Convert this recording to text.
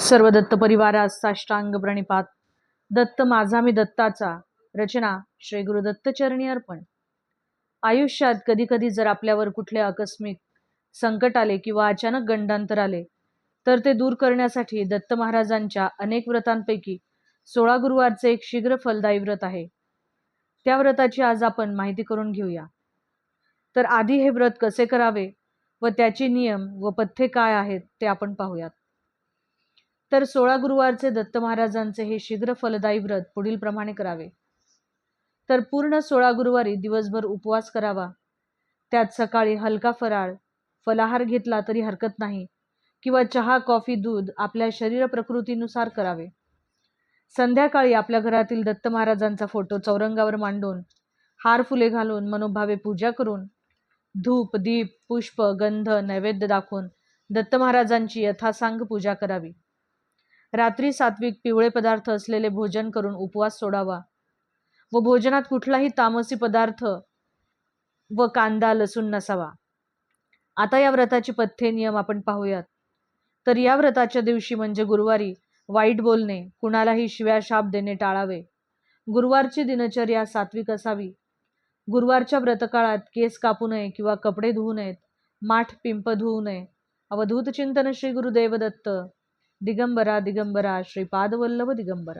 सर्व दत्त परिवारास साष्टांग प्रणिपात. दत्त माझा मी दत्ताचा. रचना श्री गुरु दत्तचरणी अर्पण. आयुष्यात कधी कधी जर आपल्यावर कुठले आकस्मिक संकट आले किंवा अचानक गंडांतर आले तर ते दूर करण्यासाठी दत्त महाराजांच्या अनेक व्रतांपैकी सोळा गुरुवारचे एक शीघ्र फलदायी व्रत आहे. त्या व्रताची आज आपण माहिती करून घेऊया. तर आधी हे व्रत कसे करावे व त्याचे नियम व पथ्ये काय आहेत ते आपण पाहूयात. तर सोळा गुरुवारचे दत्त महाराजांचे हे शीघ्र फलदायी व्रत पुढील प्रमाणे करावे. तर पूर्ण सोळा गुरुवारी दिवसभर उपवास करावा. त्यात सकाळी हलका फराळ फलाहार घेतला तरी हरकत नाही किंवा चहा कॉफी दूध आपल्या शरीर प्रकृतीनुसार करावे. संध्याकाळी आपल्या घरातील दत्त महाराजांचा फोटो चौरंगावर मांडून हार फुले घालून मनोभावे पूजा करून धूप दीप पुष्प गंध नैवेद्य दाखवून दत्त महाराजांची यथासांग पूजा करावी. रात्री सात्विक पिवळे पदार्थ असलेले भोजन करून उपवास सोडावा व भोजनात कुठलाही तामसी पदार्थ व कांदा लसूण नसावा. आता या व्रताची पथ्ये नियम आपण पाहूयात. तर या व्रताच्या दिवशी म्हणजे गुरुवारी वाईट बोलणे कुणालाही शिव्या शाप देणे टाळावे. गुरुवारची दिनचर्या सात्विक असावी. गुरुवारच्या व्रतकाळात केस कापू नये किंवा कपडे धुवू नयेत माठ पिंप धुवू नये. अवधूत चिंतन श्री गुरुदेवदत्त. ದಿಗಂಬರ ದಿಗಂಬರ ಶ್ರೀ ಪಾದವಲ್ಲವ ದಿಗಂಬರ.